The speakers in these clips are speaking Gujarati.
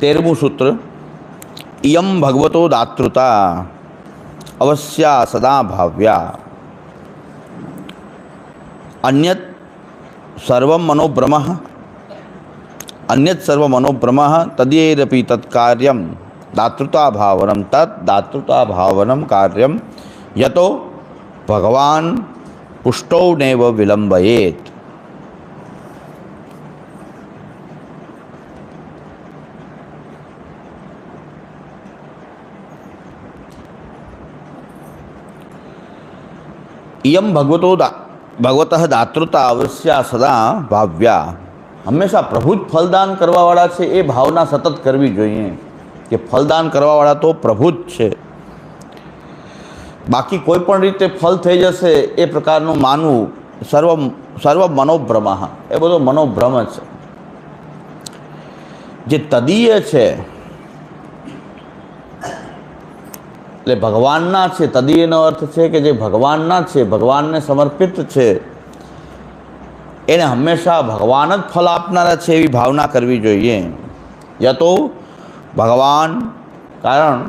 તેરમું સૂત્ર ઇયમ ભગવતો દાતૃતા અવશ્યા સદા ભાવ્યા અન્યત સર્વ મનોભ્રમ અન્યત સર્વ મનોભ્રમ તદ્યૈરપી તત્કાર્યમ દાતૃતાભાવનમ દાતૃતા દાતૃતાભાવનમ કાર્યમ યતો ભગવાન પુષ્ટૌ નૈવ વિલંબયેત ઇયમ ભગવતો દા ભગવત દાતૃતા અવશ્યા સદા ભાવ્યા હંમેશા પ્રભુ જ ફલદાન કરવાવાળા છે એ ભાવના સતત કરવી જોઈએ કે ફલદાન કરવાવાળા તો પ્રભુ જ છે બાકી કોઈ પણ રીતે ફલ થઈ જશે એ પ્રકારનું માનવું સર્વ સર્વ મનોભ્રમા એ બધો મનોભ્રમ છે જે તદીય છે એટલે ભગવાનના છે તદીયનો અર્થ છે કે જે ભગવાનના છે, ભગવાનને સમર્પિત છે, એને હંમેશા ભગવાન જ ફલ આપનારા છે એવી ભાવના કરવી જોઈએ. યા તો ભગવાન, કારણ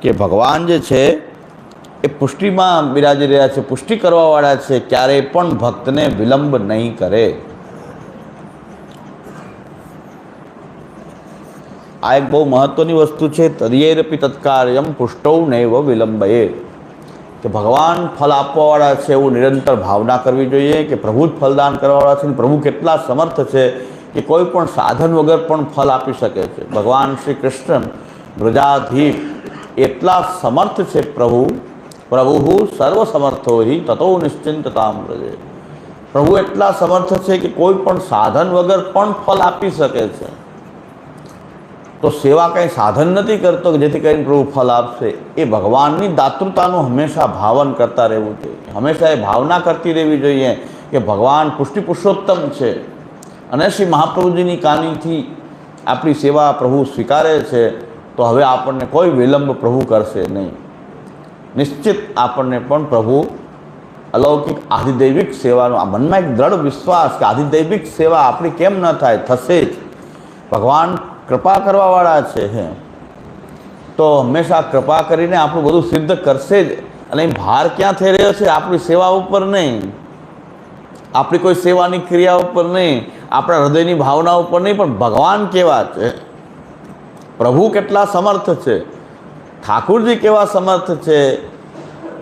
કે ભગવાન જે છે, એ પુષ્ટિમાં બિરાજી રહ્યા છે, પુષ્ટિ કરવાવાળા છે, ક્યારેય પણ ભક્તને વિલંબ નહીં કરે. આ એક બહુ મહત્વની વસ્તુ છે તરિયેરપી તત્કાર્યમ પુષ્ટૌ નૈવ વિલંબએ કે ભગવાન ફલ આપવાવાળા છે એવું નિરંતર ભાવના કરવી જોઈએ, કે પ્રભુ જ ફલદાન કરવાવાળા છે પ્રભુ કેટલા સમર્થ છે કે કોઈ પણ સાધન વગર પણ ફલ આપી શકે છે. ભગવાન શ્રી કૃષ્ણ બ્રજાધીપ એટલા સમર્થ છે પ્રભુ પ્રભુ સર્વ સમર્થો હિ, તતો નિશ્ચિંતતામ વ્રજે. પ્રભુ એટલા સમર્થ છે કે કોઈ પણ સાધન વગર પણ ફલ આપી શકે છે. તો સેવા કંઈ સાધન નથી કરતો કે જેથી કરીને પ્રભુ ફલ આપશે? એ ભગવાનની દાતૃતાનું હંમેશા ભાવન કરતા રહેવું જોઈએ. હંમેશા એ ભાવના કરતી રહેવી જોઈએ કે ભગવાન પુષ્ટિ પુરુષોત્તમ છે. અને શ્રી મહાપ્રભુજીની કાનીથી આપણી સેવા પ્રભુ સ્વીકારે છે, તો હવે આપણને કોઈ વિલંબ પ્રભુ કરશે નહીં. નિશ્ચિત આપણને પણ પ્રભુ અલૌકિક આધિદૈવિક સેવાનો, આ મનમાં એક દ્રઢ વિશ્વાસ કે આધિદૈવિક સેવા આપણી કેમ ન થાય? થશે જ. ભગવાન કૃપા કરવાવાળા છે હે. તો હંમેશા કૃપા કરીને આપણું બધું સિદ્ધ કરશે જ. અને ભાર ક્યાં થઈ રહ્યો છે? આપણી સેવા ઉપર નહીં. આપણી કોઈ સેવાની ક્રિયા ઉપર નહીં. આપણા હૃદયની ભાવના ઉપર નહીં, પણ ભગવાન કેવા છે? પ્રભુ કેટલા સમર્થ છે? ઠાકુરજી કેવા સમર્થ છે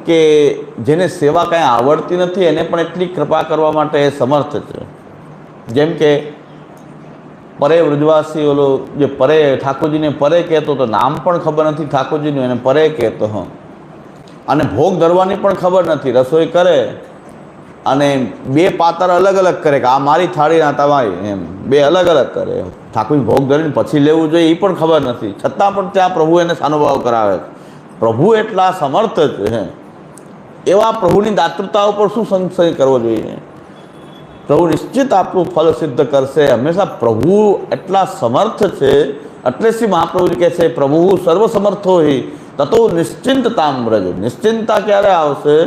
કે જેને સેવા કાંઈ આવડતી નથી, એને પણ એટલી કૃપા કરવા માટે એ સમર્થ છે. જેમ કે પરે વ્રજવાસી ઓલો જે પરે ઠાકોરજીને પરે કહેતો તો નામ પણ ખબર નથી ઠાકોરજીનું, એને પરે કહેતો, હં. અને ભોગ ધરવાની પણ ખબર નથી, રસોઈ કરે અને બે પાત્ર અલગ અલગ કરે કે આ મારી થાળી ના તમારી, એમ. બે અલગ અલગ કરે ઠાકોરજી ભોગ ધરીને પછી લેવું જોઈએ એ પણ ખબર નથી. છતાં પણ ત્યાં પ્રભુ એને સાનુભાવ કરાવે પ્રભુ એટલા સમર્થ છે એવા પ્રભુની દાતૃતા ઉપર શું સંશય કરવો જોઈએ? પ્રભુ નિશ્ચિત આપણું ફળ સિદ્ધ કરશે. હંમેશા પ્રભુ એટલા સમર્થ છે. એટલે શ્રી મહાપ્રભુજી કહે છે, પ્રભુ સર્વ સમર્થો હિ તતો નિશ્ચિંતતામ વ્રજ. નિશ્ચિંતતા ક્યારે આવશે?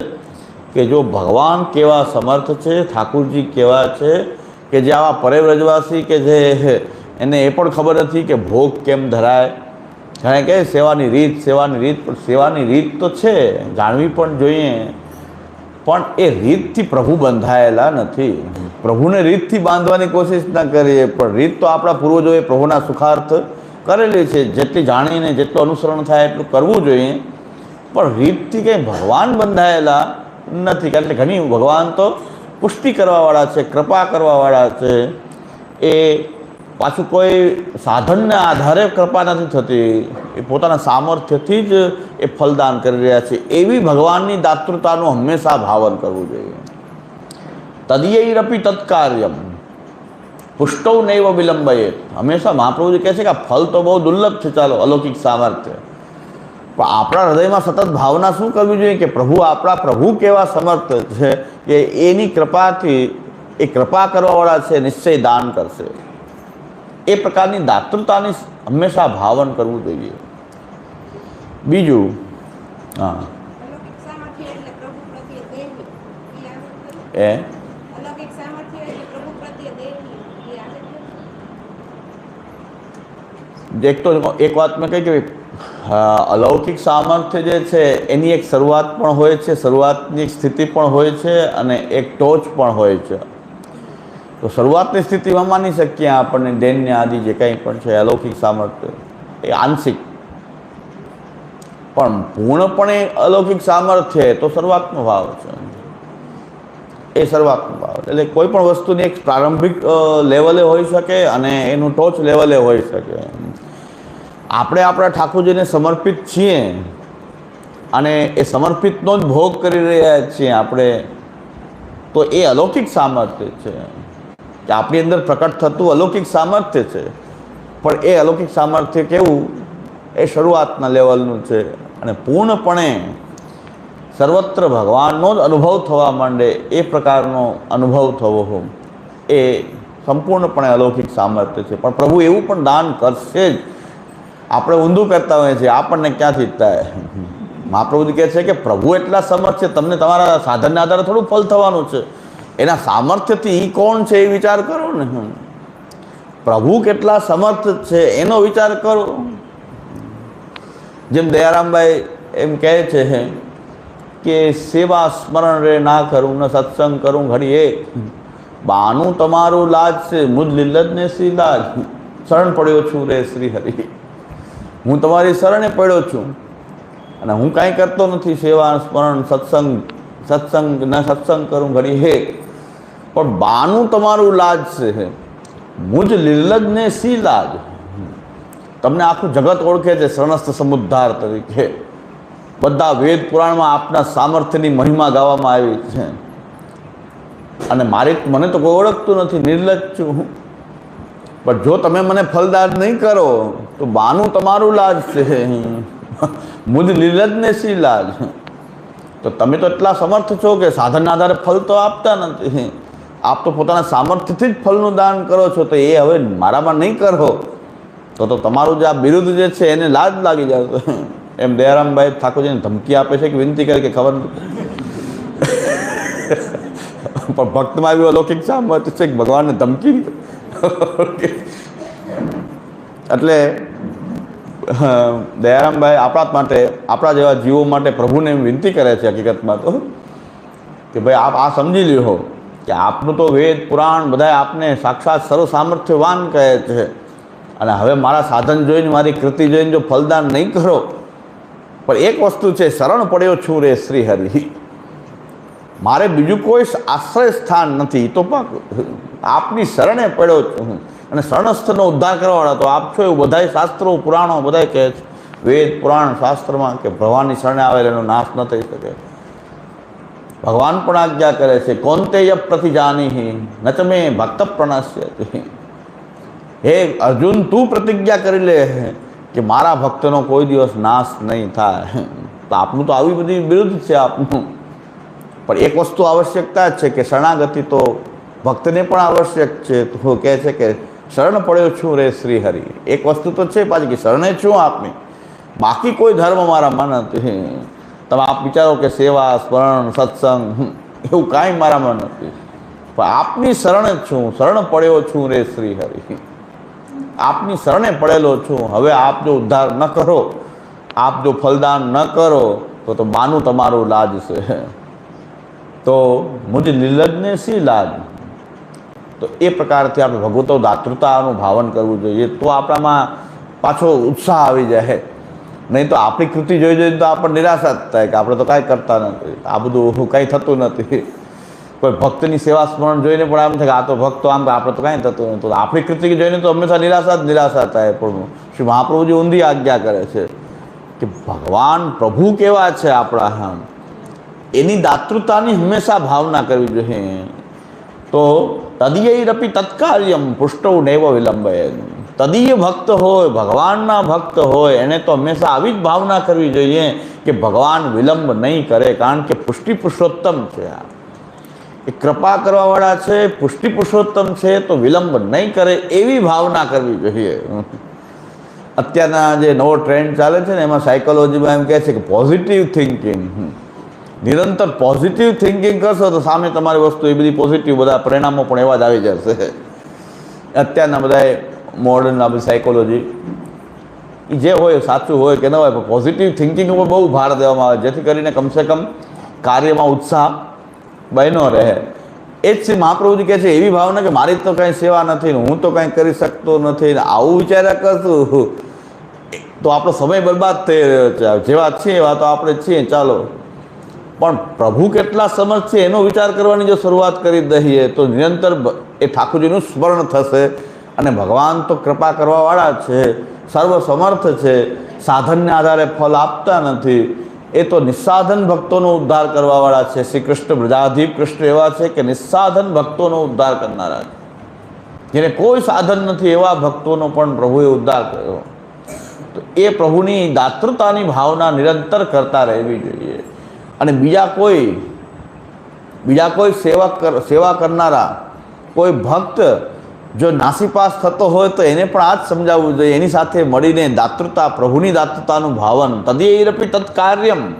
કે જો ભગવાન કેવા સમર્થ છે, ઠાકુરજી કેવા છે, કે જે આવા પરેવ્રજવાસી કે જે એને એ પણ ખબર નથી કે ભોગ કેમ ધરાય. જાણે કે સેવાની રીત સેવાની રીત, પણ સેવાની રીત તો છે, જાણવી પણ જોઈએ. પણ એ રીતથી પ્રભુ બંધાયેલા નથી. પ્રભુને રીતથી બાંધવાની કોશિશ ના કરીએ, પણ રીત તો આપણા પૂર્વજોએ પ્રભુના સુખાર્થ કરેલી છે. જેટલી જાણીને જેટલું અનુસરણ થાય એટલું કરવું જોઈએ. પણ રીતથી કંઈ ભગવાન બંધાયેલા નથી. કારણ કે ઘણી ભગવાન તો પુષ્ટિ કરવાવાળા છે, કૃપા કરવાવાળા છે. એ પાછું કોઈ સાધનના આધારે કૃપા નથી થતી. એ પોતાના સામર્થ્યથી જ એ ફલદાન કરી રહ્યા છે. એવી ભગવાનની દાતૃતાનું હંમેશા ભાવન કરવું જોઈએ. તદિયૈરપી તત્કાર્યમ. પુષ્ટૌ નૈવ વિલંબયે હંમેશા મહાપ્રભુજી કહે છે કે આ ફલ તો બહુ દુર્લભ છે. ચાલો, અલૌકિક સામર્થ્ય. પણ આપણા હૃદયમાં સતત ભાવના શું કરવી જોઈએ કે પ્રભુ આપણા પ્રભુ કેવા સમર્થ છે કે એની કૃપાથી, એ કૃપા કરવાવાળા છે, નિશ્ચય દાન કરશે. એ પ્રકારની દાતૃતાની હંમેશા ભાવન કરવું જોઈએ. બીજું હા. એ? એક તો એક વાત મેં કહી કે અલૌકિક સામર્થ્ય જે છે એની એક શરૂઆત પણ હોય છે શરૂઆતની એક સ્થિતિ પણ હોય છે અને એક ટોચ પણ હોય છે. તો શરૂઆતની સ્થિતિમાં માની શકીએ આપણને દૈન્ય આદિ જે કંઈ પણ છે, અલૌકિક સામર્થ્ય, એ આંશિક. પણ પૂર્ણપણે અલૌકિક સામર્થ્ય તો શરૂઆતનો ભાવ છે. એ શરૂઆતનો ભાવ એટલે કોઈ પણ વસ્તુની એક પ્રારંભિક લેવલે હોઈ શકે અને એનું ટોચ લેવલે હોઈ શકે. આપણે આપણા ઠાકોરજીને સમર્પિત છીએ અને એ સમર્પિતનો જ ભોગ કરી રહ્યા છીએ આપણે, તો એ અલૌકિક સામર્થ્ય છે. કે આપણી અંદર પ્રકટ થતું અલૌકિક સામર્થ્ય છે. પણ એ અલૌકિક સામર્થ્ય કેવું? એ શરૂઆતના લેવલનું છે. અને પૂર્ણપણે સર્વત્ર ભગવાનનો જ અનુભવ થવા માંડે એ પ્રકારનો અનુભવ થવો એ સંપૂર્ણપણે અલૌકિક સામર્થ્ય છે. પણ પ્રભુ એવું પણ દાન કરશે જ. આપણે ઊંધું કરતા હોઈએ છીએ, આપણને ક્યાંથી થાય મહાપ્રભુજી કહે છે કે પ્રભુ એટલા સમર્થ છે, તમને તમારા સાધનના આધારે થોડું ફલ થવાનું છે. એના સામર્થ્યથી એ કોણ છે એ વિચાર કરો ને પ્રભુ કેટલા સમર્થ છે એનો વિચાર કરો. જેમ દયારામભાઈ એમ કહે છે કે સેવા સ્મરણ રે ના કરું, ને સત્સંગ કરું ઘડી એક. બાનું તમારું લાજ છે મુજ લીલજ ને શ્રી લાજ? શરણ પડ્યો છું રે શ્રી હરિ. હું તમારી શરણે પડ્યો છું. અને હું કાંઈ કરતો નથી, સેવા, સ્મરણ, સત્સંગ સત્સંગ, ન સત્સંગ કરું ઘડી હે પણ બાનું તમારું લાજ છે. મુજ લીલજ ને સી લાજ. તમને આખું જગત ઓળખે છે શરણસ્થ સમુદ્ધાર તરીકે. બધા વેદ પુરાણમાં આપના સામર્થ્યની મહિમા ગાવામાં આવી છે. અને મારી મને તો કોઈ ઓળખતું નથી, નિર્લજ છું હું. પણ જો તમે મને ફલદાર નહીં કરો, તો બાનું તમારું લાજ છે. મુજ લીલજ ને સી લાજ. તો તમે તો એટલા સમર્થ છો કે સાધનના આધારે ફલ તો આપતા નથી. આપ તો પોતાના સામર્થ્યથી જ ફલનું દાન કરો છો, તો એ હવે મારામાં નહીં કરો. તો તો તમારું જે આ બિરુદ જે છે, એને લાજ લાગી જશે એમ દયારામભાઈ ઠાકોરજીને ધમકી આપે છે કે વિનંતી કરે કે ખબર પણ ભક્તમાં આવ્યું અલૌકિક સામર્થ્ય છે કે ભગવાનને ધમકી એટલે દયારામભાઈ આપણા માટે, આપણા જેવા જીવો માટે પ્રભુને એમ વિનંતી કરે છે હકીકતમાં તો. કે ભાઈ આપ આ સમજી લ્યો. કે આપનું તો વેદ, પુરાણ બધા આપને સાક્ષાત સર્વ સામર્થ્યવાન કહે છે. અને હવે મારા સાધન જોઈને, મારી કૃતિ જોઈને જો ફલદાન નહીં કરો, પણ એક વસ્તુ છે, શરણ પડ્યો છું રે શ્રી હરિ મારે બીજું કોઈ આશ્રય સ્થાન નથી, તો પણ આપની શરણે પડ્યો છું. અને શરણસ્થનો ઉદ્ધાર કરવાવાળા તો આપ છો એવું બધાય શાસ્ત્રો, પુરાણો બધાય કહે છે. વેદ, પુરાણ શાસ્ત્રમાં કે ભગવાનની શરણે આવેલ એનો નાશ ન થઈ શકે. ભગવાન પણ આજ્ઞા કરે છે કોંતેય પ્રતિજાની ન તમે ભક્ત પ્રણસ્ય હે અર્જુન તું પ્રતિજ્ઞા કરી લે કે મારા ભક્તનો કોઈ દિવસ નાશ નહીં થાય તો આપનું તો આવી બધી વિરુદ્ધ છે આપનું પણ એક વસ્તુ આવશ્યકતા જ છે કે શરણાગતિ તો ભક્તને પણ આવશ્યક છે તો કહે છે કે શરણ પડ્યો છું રે શ્રી હરિ એક વસ્તુ તો છે પાછી કે શરણે છું આપની બાકી કોઈ ધર્મ મારામાં નથી તમે આપ વિચારો કે સેવા, સ્મરણ, સત્સંગ એવું કાંઈ મારામાં નથી. પણ આપની શરણે છું, શરણ પડ્યો છું રે શ્રી હરિ. આપની શરણે પડેલો છું. હવે આપ જો ઉદ્ધાર ન કરો, આપ જો ફલદાન ન કરો, તો તો બાનું તમારું લાજ છે. તો મુજ નિર્લજને સી લાજ? તો એ પ્રકારથી આપણે ભગવતો દાતૃતાનું ભાવન કરવું જોઈએ. તો આપણામાં પાછો ઉત્સાહ આવી જાય. નહીં તો આપણી કૃતિ જોઈ જોઈને તો આપણને નિરાશા જ થાય કે આપણે તો કાંઈ કરતા નથી આ બધું કંઈ થતું નથી. કોઈ ભક્તની સેવા સ્મરણ જોઈને પણ આમ થાય કે આ તો ભક્તો આમ આપણે તો કાંઈ થતું નથી. આપણી કૃતિ જોઈને તો હંમેશા નિરાશા જ નિરાશા થાય પણ શ્રી મહાપ્રભુજી ઊંધી આજ્ઞા કરે છે કે ભગવાન પ્રભુ કેવા છે આપણા આમ એની દાતૃતાની હંમેશા ભાવના કરવી જોઈએ. તો તદીયરપી તત્કાર્યમ પુષ્ટવ નૈવ વિલંબે તદીય ભક્ત હોય, ભગવાનના ભક્ત હોય, એને તો હંમેશા આવી જ ભાવના કરવી જોઈએ કે ભગવાન વિલંબ નહીં કરે, કારણ કે પુષ્ટિ પુરુષોત્તમ છે આ. એ કૃપા કરવાવાળા છે, પુષ્ટિ પુરુષોત્તમ છે, તો વિલંબ નહીં કરે એવી ભાવના કરવી જોઈએ. અત્યારના જે નવો ટ્રેન્ડ ચાલે છે ને, એમાં સાયકોલોજીમાં એમ કહે છે કે પોઝિટિવ થિંકિંગ નિરંતર પોઝિટિવ થિંકિંગ કરશો તો સામે તમારી વસ્તુ એ બધી પોઝિટિવ બધા પરિણામો પણ એવા જ આવી જશે. અત્યારના બધા મોડર્ન આ બધી સાયકોલોજી જે હોય સાચું હોય કે ન હોય, પણ પોઝિટિવ થિંકિંગ ઉપર બહુ ભાર દેવામાં આવે, જેથી કરીને કમસે કમ કાર્યમાં ઉત્સાહ બન્યો રહે. એ જ મહાપ્રભુજી કહે છે, એવી ભાવના કે મારી તો કાંઈ સેવા નથી હું તો કાંઈ કરી શકતો નથી આવું વિચાર્યા કરશું. તો આપણો સમય બરબાદ થઈ રહ્યો છે. જેવા છીએ, એવા તો આપણે છીએ, ચાલો. પણ પ્રભુ કેટલા સમર્થ છે એનો વિચાર કરવાની જો શરૂઆત કરી દઈએ, તો નિરંતર એ ઠાકોરજીનું સ્મરણ થશે. અને ભગવાન તો કૃપા કરવાવાળા છે, સર્વસમર્થ છે, સાધનને આધારે ફલ આપતા નથી. એ તો નિસ્સાધન ભક્તોનો ઉદ્ધાર કરવાવાળા છે. શ્રી કૃષ્ણ બ્રજાધીપ કૃષ્ણ એવા છે કે નિસ્સાધન ભક્તોનો ઉદ્ધાર કરનારા છે. જેને કોઈ સાધન નથી એવા ભક્તોનો પણ પ્રભુએ ઉદ્ધાર કર્યો. તો એ પ્રભુની દાતૃતાની ભાવના નિરંતર કરતા રહેવી જોઈએ. અને બીજા કોઈ બીજા કોઈ સેવા કર, સેવા કરનારા, કોઈ ભક્ત જો નાસીપાસ થતો હોય તો એને પણ આ જ સમજાવવું જોઈએ. એની સાથે મળીને દાતૃતા, પ્રભુની દાતૃતાનું ભાવન. તદિયરપી તત્કાર્યમ.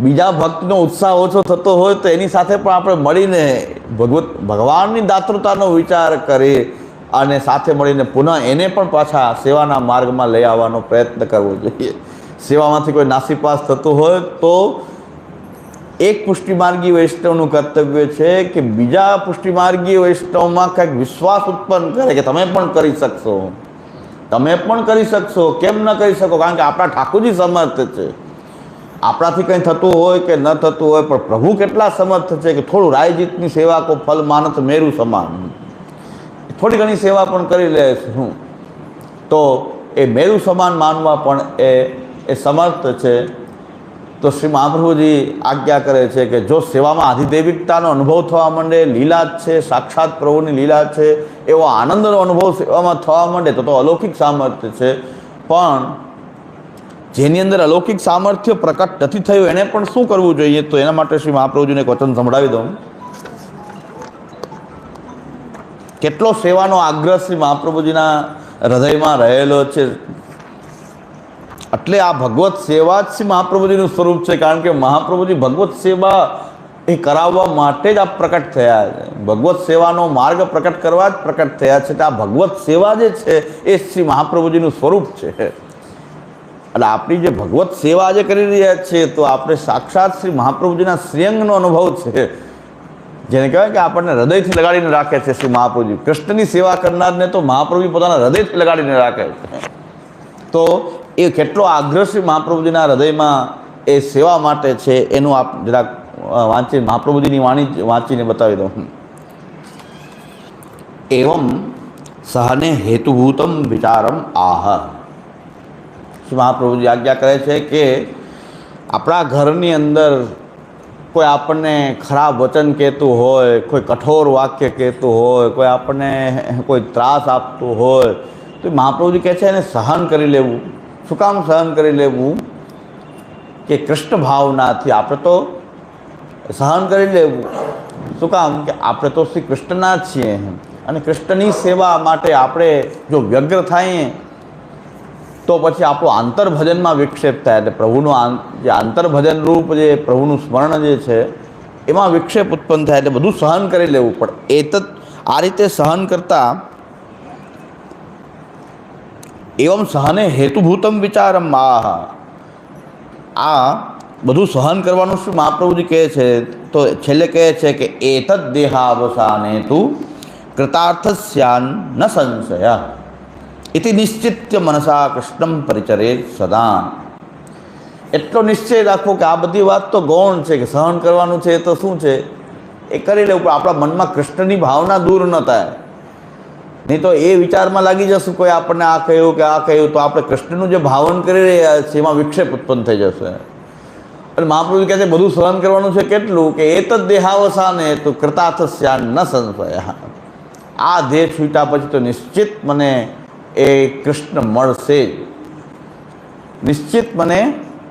બીજા ભક્તનો ઉત્સાહ ઓછો થતો હોય તો એની સાથે પણ આપણે મળીને ભગવત, ભગવાનની દાતૃતાનો વિચાર કરી અને સાથે મળીને પુનઃ એને પણ પાછા સેવાના માર્ગમાં લઈ આવવાનો પ્રયત્ન કરવો જોઈએ. સેવામાંથી કોઈ નાસીપાસ થતું હોય તો એક પુષ્ટિમાર્ગી વૈષ્ણવનું કર્તવ્ય છે કે બીજા પુષ્ટિમાર્ગી વૈષ્ણવમાં કંઈક વિશ્વાસ ઉત્પન્ન કરે કે તમે પણ કરી શકશો. તમે પણ કરી શકશો. કેમ ન કરી શકો? કારણ કે આપણા ઠાકોરજી સમર્થ છે. આપણાથી કંઈ થતું હોય કે ન થતું હોય, પણ પ્રભુ કેટલા સમર્થ છે કે થોડું રાયજીતની સેવા કો ફલ માનત મેરું સમાન. થોડી ઘણી સેવા પણ કરી લે હું. તો એ મેરુ સમાન માનવા પણ એ એ સમર્થ છે. તો શ્રી મહાપ્રભુજી આજ્ઞા કરે છે કે જો સેવામાં આધિદૈવિકતાનો અનુભવ થવા માંડે, લીલા જ છે, સાક્ષાત પ્રભુની લીલા છે, એવો આનંદનો અનુભવ સેવામાં થવા માંડે, તો તો અલૌકિક સામર્થ્ય છે. પણ જેની અંદર અલૌકિક સામર્થ્ય પ્રકટ નથી થયું, એને પણ શું કરવું જોઈએ? તો એના માટે શ્રી મહાપ્રભુજીને વચન સંભળાવી દઉં. કેટલો સેવાનો આગ્રહ શ્રી મહાપ્રભુજીના હૃદયમાં રહેલો છે? એટલે આ ભગવત સેવા જ મહાપ્રભુજીનું સ્વરૂપ છે, કારણ કે મહાપ્રભુજી ભગવત સેવા એ કરાવવા માટે જ આ પ્રકટ થયા છે. ભગવત સેવાનો માર્ગ પ્રકટ કરવા જ પ્રકટ થયા છે આ ભગવત સેવા જે છે એ શ્રી મહાપ્રભુજીનું સ્વરૂપ છે. એટલે આપણી જે ભગવત સેવા જે કરી રહ્યા છીએ તો આપણે સાક્ષાત શ્રી મહાપ્રભુજીના શ્રેયંગનો અનુભવ છે. જેને કહેવાય કે આપણને હૃદયથી લગાડીને રાખે છે શ્રી મહાપ્રભુજી. કૃષ્ણની સેવા કરનારને તો મહાપ્રભુ પોતાના હૃદયથી લગાડીને રાખે છે. તો એ કેટલો આગ્રહ મહાપ્રભુજીના હૃદયમાં એ સેવા માટે છે એનું આપ જરાક વાંચી, મહાપ્રભુજીની વાણી વાંચીને બતાવી દઉં. એવમ સહને હેતુભૂતમ વિચારમ આહ. મહાપ્રભુજી આજ્ઞા કરે છે કે આપણા ઘરની અંદર કોઈ આપણને ખરાબ વચન કહેતું હોય, કોઈ કઠોર વાક્ય કહેતું હોય, કોઈ આપણને કોઈ ત્રાસ આપતું હોય, તો મહાપ્રભુજી કહે છે એને સહન કરી લેવું. શું કામ સહન કરી લેવું કે કૃષ્ણ ભાવનાથી આપણે તો સહન કરી લેવું. શું કામ કે આપણે તો શ્રી કૃષ્ણના જ છીએ અને કૃષ્ણની સેવા માટે આપણે જો વ્યગ્ર થઈએ, તો પછી આપણું આંતરભજનમાં વિક્ષેપ થાય. એટલે પ્રભુનું જે આંતરભજન રૂપ જે પ્રભુનું સ્મરણ જે છે, એમાં વિક્ષેપ ઉત્પન્ન થાય. એટલે બધું સહન કરી લેવું. પડે એ આ રીતે સહન કરતાં એવમ સહને હેતુભૂતમ વિચારમ આહ આ બધું સહન કરવાનું શું મહાપ્રભુજી કહે છે તો છેલ્લે કહે છે કે એતદ દેહાવસાને તું કૃતાર્થસ્યાન ન સંશય ઇતિ નિશ્ચિત્ય મનસા કૃષ્ણમ પરિચરે સદા એટલો નિશ્ચય રાખવો કે આ બધી વાત તો ગૌણ છે કે સહન કરવાનું છે એ તો શું છે? એ કરી લેવું પણ આપણા મનમાં કૃષ્ણની ભાવના દૂર ન થાય. નહીં તો એ વિચારમાં લાગી જશું કોઈ આપણને આ કહ્યું કે આ કહ્યું તો આપણે કૃષ્ણનું જે ભાવન કરી રહ્યા છીએ એમાં વિક્ષેપ ઉત્પન્ન થઈ જશે. અને મહાપ્રભુ કહે છે, બધું સહન કરવાનું છે કેટલું? કે એ તો દેહાવસાને તો કૃતાથસ્યા ન સંશયા. આ દેહ છૂટ્યા પછી તો નિશ્ચિત મને એ કૃષ્ણ મળશે નિશ્ચિત મને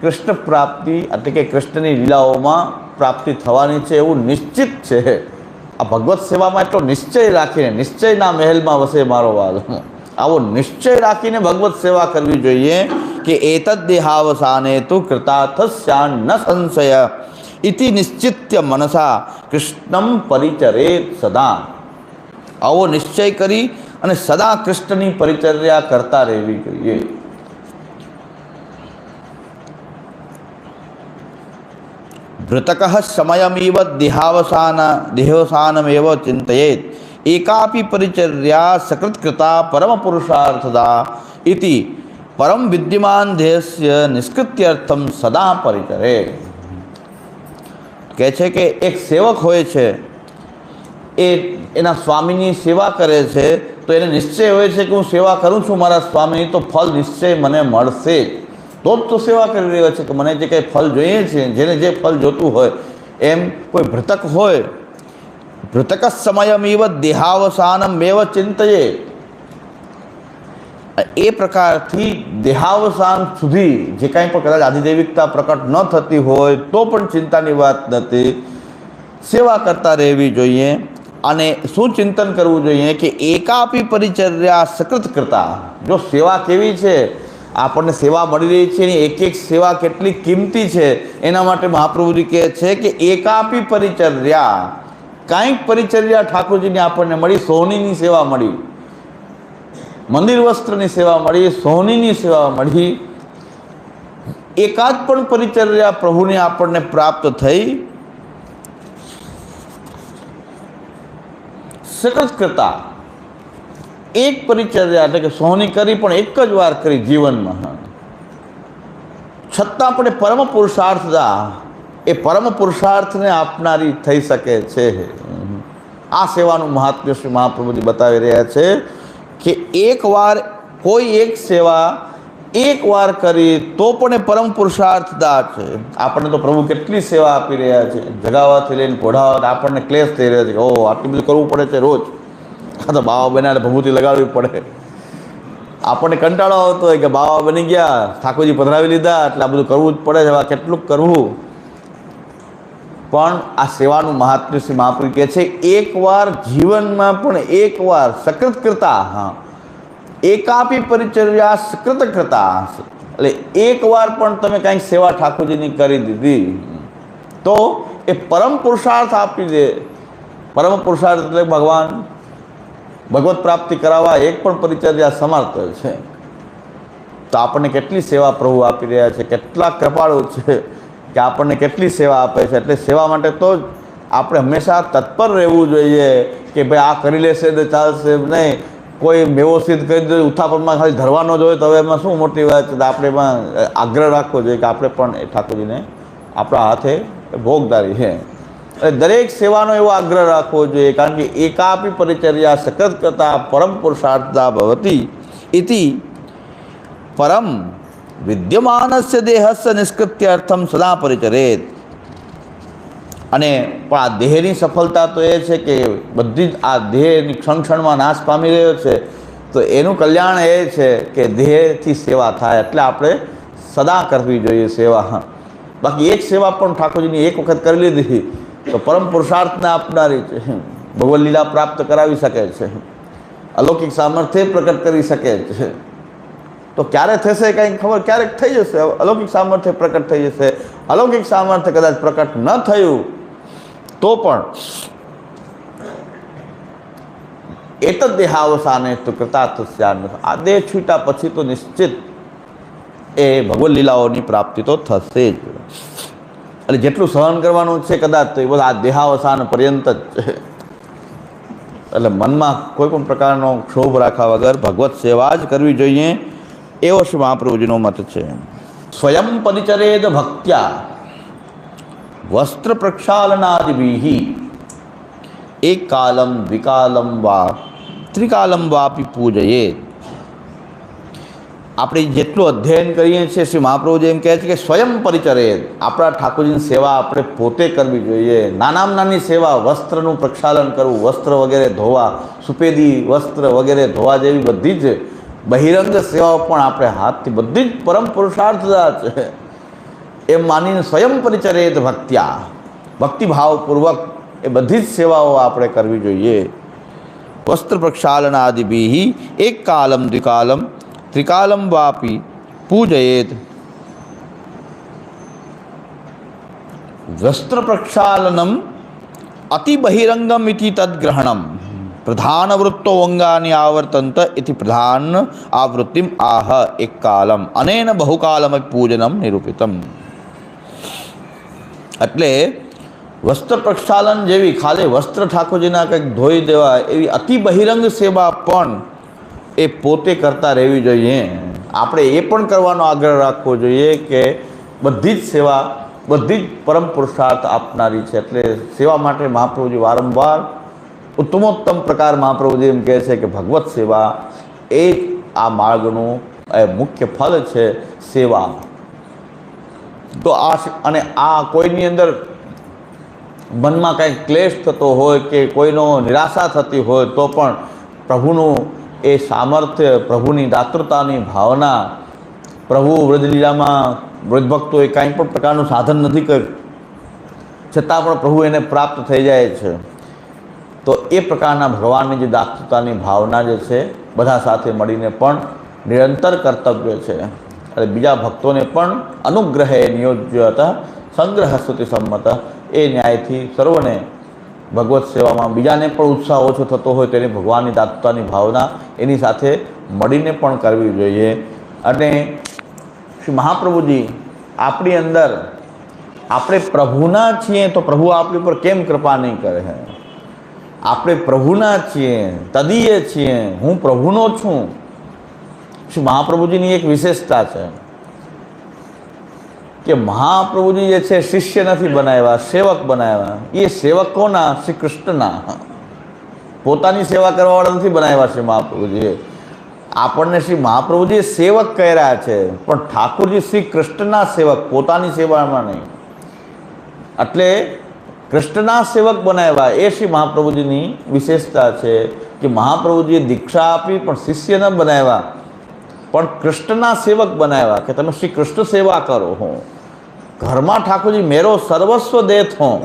કૃષ્ણ પ્રાપ્તિ, એટલે કે કૃષ્ણની લીલાઓમાં પ્રાપ્તિ થવાની છે એવું નિશ્ચિત છે. આ ભગવત સેવામાં એટલો નિશ્ચય રાખીને, નિશ્ચયના મહેલમાં વસે મારો વાલ. આવો નિશ્ચય રાખીને ભગવત સેવા કરવી જોઈએ કે એતદ દેહાવસાને તું કૃતાર્થસ્યાન ન સંશય. ઇતિ નિશ્ચિત્ય મનસા કૃષ્ણમ પરિચરે સદા. આવો નિશ્ચય કરી અને સદા કૃષ્ણની પરિચર્યા કરતા રહેવી જોઈએ. મૃતક સમયમીવ દેહાવસાન, દેહવસાનમેવ ચિંતયેત. એકાપી પરિચર્યા સકૃતકૃતા પરમપુરુષાર્થદા ઇતિ પરમ વિદ્યમાન ધ્યેયસ્ય નિષ્કૃત્યર્થમ સદા પરિચરે. કહે છે કે એક સેવક હોય છે, એ એના સ્વામીની સેવા કરે છે, તો એને નિશ્ચય હોય છે કે હું સેવા કરું છું, મારા સ્વામીની તો ફળ નિશ્ચય મને મળશે જ. તો જ તો સેવા કરી રહ્યો છે કે મને જે કંઈ ફળ જોઈએ છે, જેને જે ફળ જોતું હોય, એમ કોઈ ભૃતક હોય ભૃતક સમયમેવ દેહાવસાનમ મેવ ચિંતયે. એ પ્રકારથી દેહાવસાન સુધી જે કાંઈ પણ કદાચ આધિદૈવિકતા પ્રકટ ન થતી હોય, તો પણ ચિંતાની વાત નથી. સેવા કરતા રહેવી જોઈએ અને શું ચિંતન કરવું જોઈએ કે એકાપી પરિચર્યા સકૃત કરતા. જો સેવા કેવી છે આપણને સેવા મળી રહી છે એની એક એક સેવા કેટલી કિંમતી છે, એના માટે મહાપ્રભુજી કહે છે કે એકાપી પરિચર્યા, કાંઈક પરિચર્યા ઠાકોરજીની આપણને મળી, સોનીની સેવા મળી. મંદિર વસ્ત્રની સેવા મળી, સોનીની સેવા મળી. એકાદ પણ પરિચર્યા પ્રભુને આપણને પ્રાપ્ત થઈ. સકસ કરતા એક પરિચર્યા એટલે કે સોની કરી પણ એક જ વાર કરી જીવનમાં. છતાં પણ પરમ પુરુષાર્થદા એ પરમ પુરુષાર્થને આપનારી થઈ શકે છે. આ સેવાનું મહાત્મ્ય શ્રી મહાપ્રભુજી બતાવી રહ્યા છે કે એકવાર કોઈ એક સેવા એક વાર કરી તો પણ એ પરમ પુરુષાર્થદા છે. આપણને તો પ્રભુ કેટલી સેવા આપી રહ્યા છે. જગાવાથી લઈને પોઢાવા આપણને ક્લેશ થઈ રહ્યો છે ઓ આટલું બધું કરવું પડે છે રોજ. તો બાવા બનાવે ભભૂતિ લગાડવી પડે. આપણને કંટાળો આવતો હોય કે બાવા બની ગયા, ઠાકોરજી પધરાવી લીધા, એટલે આ બધું કરવું જ પડે છે કેટલું કરવું? પણ આ સેવાનું મહાત્મ્ય શ્રી મહાપુર કહે છે, એકવાર જીવનમાં પણ એકવાર સકૃત કરતા હા, એકાપી પરિચર્યા સકૃત કરતા એટલે એકવાર પણ તમે કાંઈક સેવા ઠાકોરજીની કરી દીધી, તો એ પરમ પુરુષાર્થ આપી દે. પરમ પુરુષાર્થ એટલે ભગવાન ભગવત પ્રાપ્તિ કરાવવા એક પણ પરિચર્યા સમાર્થ છે. તો આપણને કેટલી સેવા પ્રભુ આપી રહ્યા છે, કેટલા કૃપાળુ છે કે આપણને કેટલી સેવા આપે છે. એટલે સેવા માટે તો જ આપણે હંમેશા તત્પર રહેવું જોઈએ કે ભાઈ આ કરી લેશે તો ચાલશે નહીં. કોઈ વ્યવસ્થિત કરી દે ઉથાપણમાં ખાલી ધરવાનો જ હોય તો હવે એમાં શું મોટી વાત છે? આપણે એમાં આગ્રહ રાખવો જોઈએ કે આપણે પણ એ ઠાકોરજીને આપણા હાથે ભોગદારી છે. એટલે દરેક સેવાનો એવો આગ્રહ રાખવો જોઈએ, કારણ કે એકાપી પરિચર્યા સકત કરતા પરમ પુરુષાર્થતા ભવતી ઇતિ પરમ વિદ્યમાનસ્ય દેહસ્ય નિષ્કૃત્યર્થમ સદા પરિચરેત. અને પણ આ દેહની સફળતા તો એ છે કે બધી જ આ દેહની ક્ષણ ક્ષણમાં નાશ પામી રહ્યો છે, તો એનું કલ્યાણ એ છે કે દેહથી સેવા થાય, એટલે આપણે સદા કરવી જોઈએ સેવા. બાકી એક સેવા પણ ઠાકોરજીની એક વખત કરી લીધી. તો પરમ પુરુષાર્થને આપનારી છે ભગવદ લીલા પ્રાપ્ત કરાવી શકે છે. અલૌકિક સામર્થ્ય પ્રકટ કરી શકે છે. તો ક્યારે થશે કંઈ ખબર? ક્યારેક થઈ જશે. અલૌકિક સામર્થ્ય પ્રકટ થઈ જશે. અલૌકિક સામર્થ્ય કદાચ પ્રકટ ન થયું, તો પણ એત દેહાવસાને તો કૃતાર્થસ્યાન આ દેહ છૂટા પછી તો નિશ્ચિત એ ભગવદ લીલાઓની પ્રાપ્તિ તો થશે જ. એટલે જેટલું સહન કરવાનું છે કદાચ, તો એ બધા આ દેહાવસાન પર્યંત જ છે. એટલે મનમાં કોઈ પણ પ્રકારનો ક્ષોભ રાખવા વગર ભગવત સેવા જ કરવી જોઈએ, એવો શ્રી મહાપ્રભુજીનો મત છે. સ્વયં પરિચરેદ ભક્ત્યા, વસ્ત્ર પ્રક્ષાલનાદિભિ એક કાલમ દ્વિકાલમ વા, ત્રિકાલમ વાપી પૂજયે આપણે જેટલું અધ્યયન કરીએ છીએ, શ્રી મહાપ્રભુજી એમ કહે છે કે સ્વયં પરિચરે આપણા ઠાકોરજીની સેવા આપણે પોતે કરવી જોઈએ. નાનામાં નાની સેવા, વસ્ત્રનું પ્રક્ષાલન કરવું, વસ્ત્ર વગેરે ધોવા, સુપેદી વસ્ત્ર વગેરે ધોવા જેવી બધી જ બહિરંગ સેવાઓ પણ આપણે હાથથી બધી જ પરમ પુરુષાર્થતા છે. એમ માનીને સ્વયં પરિચરેત ભક્ત્યા, ભક્તિભાવપૂર્વક એ બધી જ સેવાઓ આપણે કરવી જોઈએ. વસ્ત્ર પ્રક્ષાલનાદિભિ, એક કાલમ દ્વિકાલમ ત્રિકાલમ વાપી પૂજયેત વસ્ત્ર પ્રક્ષાલનમ અતિ બહિરંગમ ઇતિ તદ્ગ્રહણમ પ્રધાન વૃત્તો અંગાની આવર્તંત ઇતિ પ્રધાન આવૃત્તિમ આહ એક કાલમ અનેન બહુકાલમ પૂજનમ નિરૂપિતમ એટલે વસ્ત્ર પ્રક્ષાલન જેવી ખાલી વસ્ત્ર ઠાકોરજીના કંઈક ધોઈ દેવા એવી અતિ બહિરંગ સેવા પણ એ પોતે કરતા રહેવી જોઈએ. આપણે એ પણ કરવાનો આગ્રહ રાખવો જોઈએ કે બધી જ સેવા, બધી જ પરમ પુરુષાર્થ આપનારી છે. એટલે સેવા માટે મહાપ્રભુજી વારંવાર ઉત્તમોત્તમ પ્રકાર મહાપ્રભુજી એમ કહે છે કે ભગવત સેવા એ આ માર્ગનું, એ મુખ્ય ફલ છે સેવા. તો આ અને આ કોઈની અંદર મનમાં કંઈક ક્લેશ થતો હોય કે કોઈનો નિરાશા થતી હોય તો પણ પ્રભુનું એ સામર્થ્ય, પ્રભુની દાતૃતાની ભાવના, પ્રભુ વૃદ્ધલીલામાં વૃદ્ધભક્તોએ કાંઈ પણ પ્રકારનું સાધન નથી કર્યું. છતાં પણ પ્રભુ એને પ્રાપ્ત થઈ જાય છે. તો એ પ્રકારના ભગવાનની જે દાતૃતાની ભાવના જે છે, બધા સાથે મળીને પણ નિરંતર કર્તવ્ય છે. અને બીજા ભક્તોને પણ અનુગ્રહે નિયોજ્ય હતા સંગ્રહ સ્તુતિ સંમત, એ ન્યાયથી સર્વને ભગવત સેવામાં બીજાને પણ ઉત્સાહ ઓછો થતો હોય તેને ભગવાનની દાતાની ભાવના એની સાથે મળીને પણ કરવી જોઈએ. અને શ્રી મહાપ્રભુજી, આપણી અંદર આપણે પ્રભુના છીએ તો પ્રભુ આપણી ઉપર કેમ કૃપા નહીં કરે છે આપણે પ્રભુના છીએ, તદીય છીએ, હું પ્રભુનો છું. શ્રી મહાપ્રભુજીની એક વિશેષતા છે. કે મહાપ્રભુજી જે છે શિષ્ય નથી બનાવ્યા, સેવક બનાવ્યા. એ સેવકોના શ્રી કૃષ્ણના પોતાની સેવા કરવાવાળા નથી બનાવ્યા શ્રી મહાપ્રભુજીએ. આપણને શ્રી મહાપ્રભુજીએ સેવક કર્યા છે, પણ ઠાકોરજી શ્રી કૃષ્ણના સેવક, પોતાની સેવામાં નહીં. એટલે કૃષ્ણના સેવક બનાવ્યા, એ શ્રી મહાપ્રભુજીની વિશેષતા છે કે મહાપ્રભુજીએ દીક્ષા આપી, પણ શિષ્ય ન બનાવ્યા. પણ કૃષ્ણના સેવક બનાવ્યા, કે તમે શ્રી કૃષ્ણ સેવા કરો હું. ઘરમાં ઠાકોરજી, મેરો સર્વસ્વ દેત હું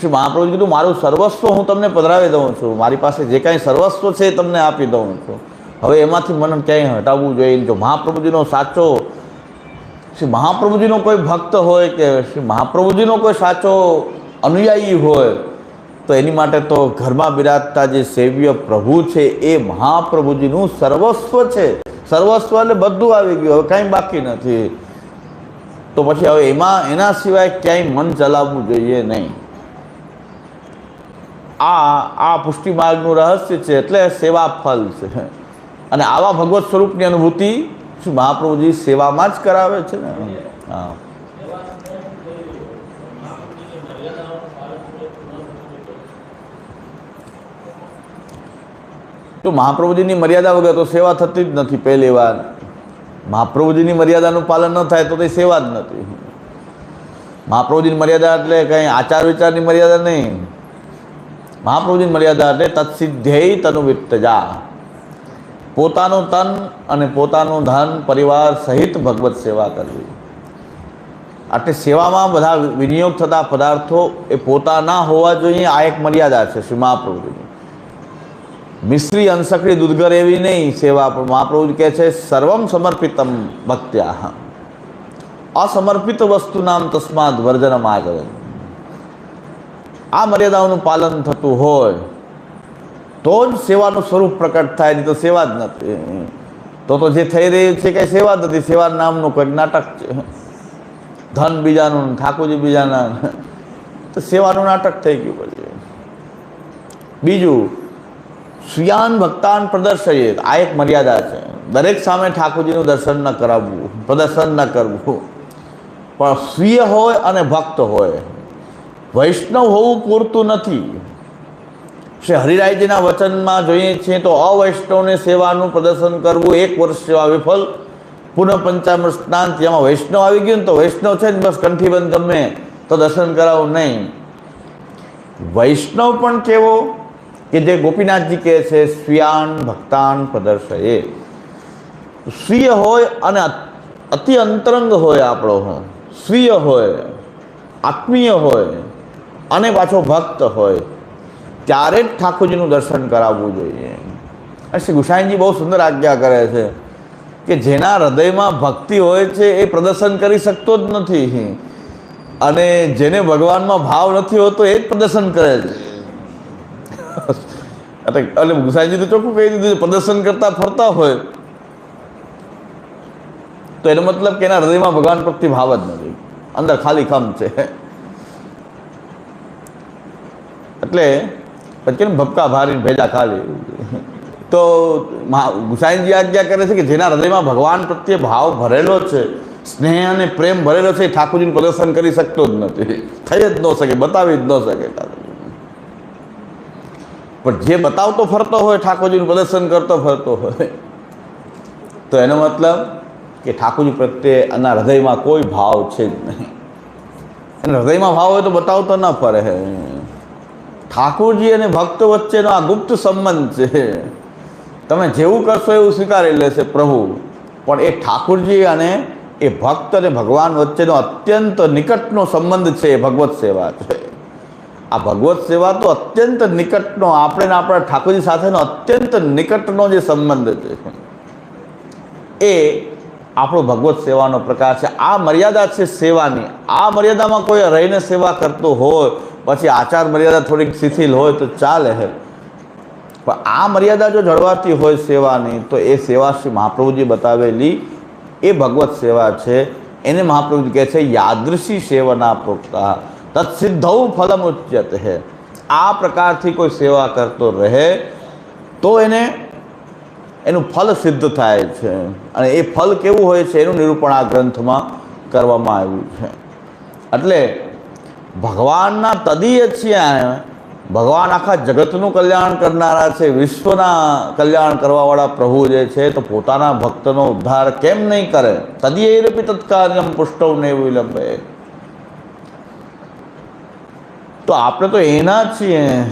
શ્રી મહાપ્રભુજી કીધું, મારું સર્વસ્વ હું તમને પધરાવી દઉં છું. મારી પાસે જે કાંઈ સર્વસ્વ છે એ તમને આપી દઉં છું. હવે એમાંથી મને ક્યાંય હટાવવું જોઈએ? જો મહાપ્રભુજીનો સાચો, શ્રી મહાપ્રભુજીનો કોઈ ભક્ત હોય કે શ્રી મહાપ્રભુજીનો કોઈ સાચો અનુયાયી હોય, તો એની માટે તો ઘરમાં બિરાજતા જે સેવ્ય પ્રભુ છે એ મહાપ્રભુજીનું સર્વસ્વ છે. સર્વસ્વ એટલે બધું આવી ગયું. હવે કાંઈ બાકી નથી. તો પછી હવે એમાં, એના સિવાય ક્યાંય મન ચલાવવું જોઈએ નહીં. આ આ પુષ્ટિ માર્ગનું રહસ્ય છે, એટલે સેવા ફલ છે. અને આવા ભગવત સ્વરૂપની અનુભૂતિ શું મહાપ્રભુજી સેવામાં જ કરાવે છે ને? હા. તો મહાપ્રભુજીની મર્યાદા વગર તો સેવા થતી જ નથી પહેલી વાર. મહાપ્રભુજીની મર્યાદાનું પાલન ન થાય તો તે સેવા જ નથી. મહાપ્રભુજીની મર્યાદા એટલે કંઈ આચાર વિચારની મર્યાદા નહીં. મહાપ્રભુજીની મર્યાદા એટલે તત્સિદ્ધ્યય તનુ વિત્તજા પોતાનું તન અને પોતાનું ધન, પરિવાર સહિત ભગવત સેવા કરવી. એટલે સેવામાં બધા વિનિયોગ થતા પદાર્થો એ પોતાના હોવા જોઈએ, આ એક મર્યાદા છે શ્રી મહાપ્રભુજીની. મિશ્રી અંશકડી દૂધગર એવી નહીં, સેવા મહાપ્રભુ કહે છે, સર્વમ સમર્પિતમ ભક્ત્યા અસમર્પિત વસ્તુ નામ તસ્માદ વર્જનમ આગળ આ મર્યાદાઓનું પાલન થતું હોય, તો જ સેવાનું સ્વરૂપ પ્રકટ થાય, નહીં તો સેવા જ નથી. તો તો જે થઈ રહ્યું છે કંઈ સેવા જ નથી, સેવા નામનું કંઈક નાટક છે. ધન બીજાનું, ઠાકોરજી બીજાના. તો સેવાનું નાટક થઈ ગયું પછી. બીજું સ્વિયાન ભક્તાન પ્રદર્શયે આ એક મર્યાદા છે. દરેક સામે ઠાકોરજીનું દર્શન ન કરાવવું, પ્રદર્શન ન કરવું. પણ સ્વીય હોય અને ભક્ત હોય. વૈષ્ણવ હોવું પૂરતું નથી. શ્રી હરિરાયજીના વચનમાં જોઈએ છીએ તો અવૈષ્ણવને સેવાનું પ્રદર્શન કરવું એક વર્ષ સેવા વિફલ. પુનઃ પંચામૃત સ્નાન, જેમાં વૈષ્ણવ આવી ગયું ને તો વૈષ્ણવ છે ને બસ કંઠીબંધ ગમે તો દર્શન કરાવું નહીં. વૈષ્ણવ પણ કેવો? કે જે ગોપીનાથજી કહે છે, સ્વિયાન ભક્તાન પ્રદર્શયે. સ્વીય હોય અને અતિ અંતરંગ હોય આપણો હું. સ્વીય હોય, આત્મીય હોય, અને પાછો ભક્ત હોય. ત્યારે જ ઠાકોરજીનું દર્શન કરાવવું જોઈએ. અને શ્રી ગુસાઈનજી બહુ સુંદર આજ્ઞા કરે છે કે જેના હૃદયમાં ભક્તિ હોય છે એ પ્રદર્શન કરી શકતો જ નથી. અને જેને ભગવાનમાં ભાવ નથી હોતો એ જ પ્રદર્શન કરે છે. એટલે એટલે તો ચોખ્ખું કહી દીધું પ્રદર્શન કરતા ફરતા હોય. તો એનો મતલબ કે એના હૃદયમાં ભગવાન પ્રત્યે ભાવ જ નથી. અંદર ખાલી ખમ છે. એટલે પછી ભપકા ભારી ભેજા ખાલી? તો ગુસાઈનજી આજ્ઞા કરે છે કે જેના હૃદયમાં ભગવાન પ્રત્યે ભાવ ભરેલો છે, સ્નેહ અને પ્રેમ ભરેલો છે, એ ઠાકોરજીનું પ્રદર્શન કરી શકતો જ નથી. થઈ જ ન શકે, બતાવી જ ન શકે પણ જે બતાવતો ફરતો હોય, ઠાકોરજીનું પ્રદર્શન કરતો ફરતો હોય, તો એનો મતલબ કે ઠાકોરજી પ્રત્યે એના હૃદયમાં કોઈ ભાવ છે જ નહીં. એના હૃદયમાં ભાવ હોય તો બતાવતો ન ફરે. ઠાકોરજી અને ભક્ત વચ્ચેનો આ ગુપ્ત સંબંધ છે. તમે જેવું કરશો એવું સ્વીકારી લેશે પ્રભુ. પણ એ ઠાકોરજી અને એ ભક્ત અને ભગવાન વચ્ચેનો અત્યંત નિકટનો સંબંધ છે, એ ભગવત સેવા છે. આ ભગવત સેવા તો અત્યંત નિકટનો, આપણે આપણા ઠાકોરજી સાથેનો અત્યંત નિકટનો જે સંબંધ છે. એ આપણો ભગવત સેવાનો પ્રકાર છે. આ મર્યાદા છે સેવાની. આ મર્યાદામાં કોઈ રહીને સેવા કરતો હોય, પછી આચાર મર્યાદા થોડીક શિથિલ હોય તો ચાલે પણ આ મર્યાદા જો જળવાતી હોય સેવાની, તો એ સેવા શ્રી મહાપ્રભુજી બતાવેલી એ ભગવત સેવા છે. એને મહાપ્રભુજી કહે છે, યાદૃશી સેવના પ્રોક્તા. તત્સિદ્ધૌ ફલમ ઉચ્યત હે આ પ્રકારથી કોઈ સેવા કરતો રહે તો એને એનું ફલ સિદ્ધ થાય છે અને એ ફલ કેવું હોય છે એનું નિરૂપણ આ ગ્રંથમાં કરવામાં આવ્યું છે એટલે ભગવાનના તદીય છીએ ભગવાન આખા જગતનું કલ્યાણ કરનારા છે વિશ્વના કલ્યાણ કરવાવાળા પ્રભુ જે છે તો પોતાના ભક્તનો ઉદ્ધાર કેમ નહીં કરે તદીય રૂપી તત્કાર્યમ પુષ્ટવ ને વિલંબે તો આપણે તો એના છીએ.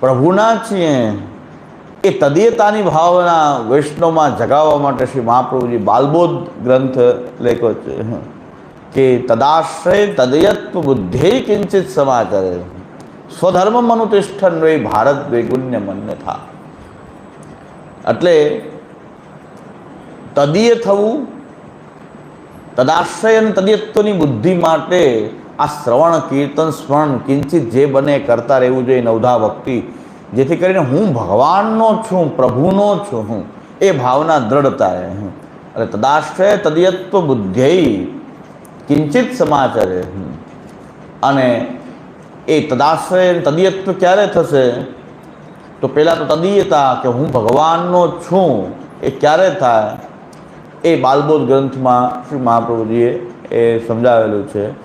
પ્રભુના છીએ. એ તદીયતાની ભાવના વૈષ્ણવમાં જગાવવા માટે શ્રી મહાપ્રભુજી બાલબોધ ગ્રંથ લેખો છે. કે તદાશ્રય તદયત્વ બુદ્ધે કિંચિત સમાચારે. સ્વધર્મ મનુતિષ્ઠન વે ભારત વૈગુણ્ય મન્ય થા એટલે તદીય થવું તદાશ્રય અને તદિયત્વની બુદ્ધિ માટે આ શ્રવણ, કીર્તન, સ્મરણ કિંચિત જે બને કરતા રહેવું જોઈએ નવધા ભક્તિ. જેથી કરીને હું ભગવાનનો છું, પ્રભુનો છું હું, એ ભાવના દ્રઢતા રહે અને તદાશ્રય તદયત્વ બુદ્ધ્યય કિંચિત સમાચારે અને એ તદાશ્રય તદિયત્વ ક્યારે થશે? તો પહેલાં તો તદીયતા કે હું ભગવાનનો છું, એ ક્યારે થાય? એ બાલબોધ ગ્રંથમાં શ્રી મહાપ્રભુજીએ એ સમજાવેલું છે.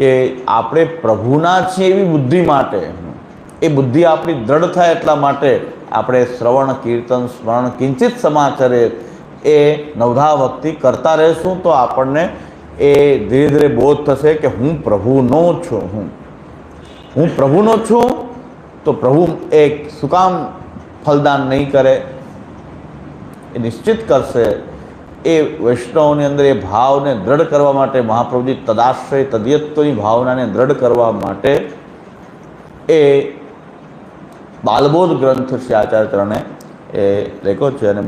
કે આપણે પ્રભુના છીએ એવી બુદ્ધિ માટે, એ બુદ્ધિ આપણી દ્રઢ થાય એટલા માટે આપણે શ્રવણ, કીર્તન, સ્મરણ, કિંચિત સમાચારે એ નવધા ભક્તિ કરતા રહેશું તો આપણને એ ધીરે ધીરે બોધ થશે કે હું પ્રભુનો છું, હું. હું પ્રભુનો છું તો પ્રભુ એ શું કામ ફલદાન નહીં કરે, એ નિશ્ચિત કરશે એ વૈષ્ણવની અંદર એ ભાવને દ્રઢ કરવા માટે મહાપ્રભુજી તદાશ્રય તદિયત્વની ભાવનાને દ્રઢ કરવા માટે એ બાલબોધ ગ્રંથ છે આચાર્ય ચરણે એ લેખો છે અને